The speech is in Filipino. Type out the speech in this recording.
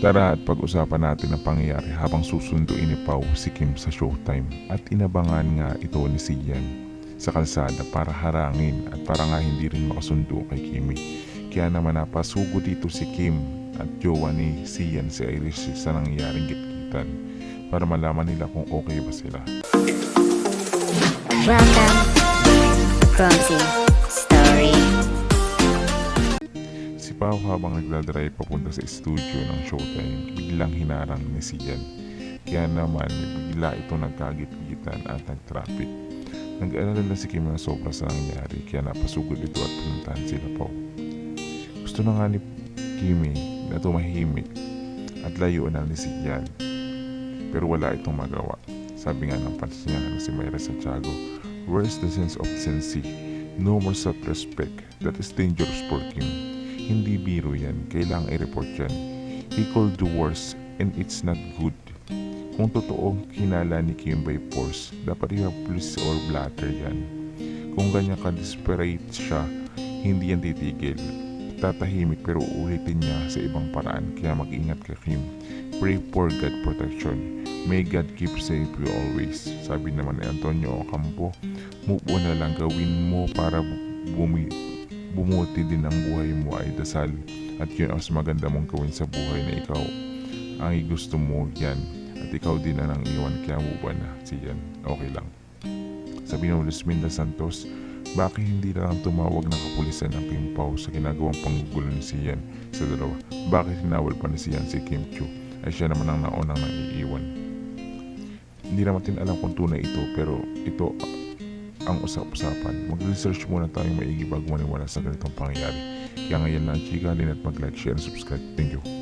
Tara at pag-usapan natin ang pangyayari habang susunduin ni Pau si Kim sa showtime at inabangan nga ito ni Sian sa kalsada para harangin at para nga hindi rin makasundo kay Kimi. Kaya naman napasugo dito si Kim at jowa ni Sian si Irish sa nangyayaring gitgitan para malaman nila kung okay ba sila. Welcome to Pao habang nagdadrive papunta sa studio ng showtime, biglang hinarang ni Sian. Kaya naman bigla ito nagkagit-gitan at nag-traffic. Nag-alala na si Kim na sobra sa nangyari kaya napasugod ito at pinuntahan sila Pao. Gusto na nga ni Kimi na tumahimik at layuan na ni Sian. Pero wala itong magawa. Sabi nga ng fans niya na si Myra Santiago, Where's the sense of decency? No more self-respect. That is dangerous for Kim. Hindi biro yan. Kailangang i-report yan. He could do worse and it's not good. Kung totoo kinala ni Kim by force, dapat i police or blatter yan. Kung ganyan ka-desperate siya, hindi yan titigil. Tatahimik pero uulitin niya sa ibang paraan kaya mag-ingat ka Kim. Pray for God protection. May God keep safe you always. Sabi naman ni Antonio Ocampo, move on na lang gawin mo para bu- bumi bumuti din ang buhay mo ay dasal at yun ang mas maganda mong gawin sa buhay na ikaw. Ang gusto mo yan. At ikaw din na nang iwan kaya on na. Siyan okay lang. Sabi ng Luzminda Santos bakit hindi na lang tumawag ng kapulisan ang Kim Pao sa ginagawang panggugulo ni Sian sa dalawa? Bakit hinawal pa ni Sian si Kim Chu? Ay siya naman ang naunang nang iiwan hindi naman natin alam kung tunay ito pero ito ang usap-usapan. Mag-research muna tayong maigi bago maniwala sa ganitong pangyayari. Kaya ngayon lang, chika, at mag-like, share, and subscribe. Thank you.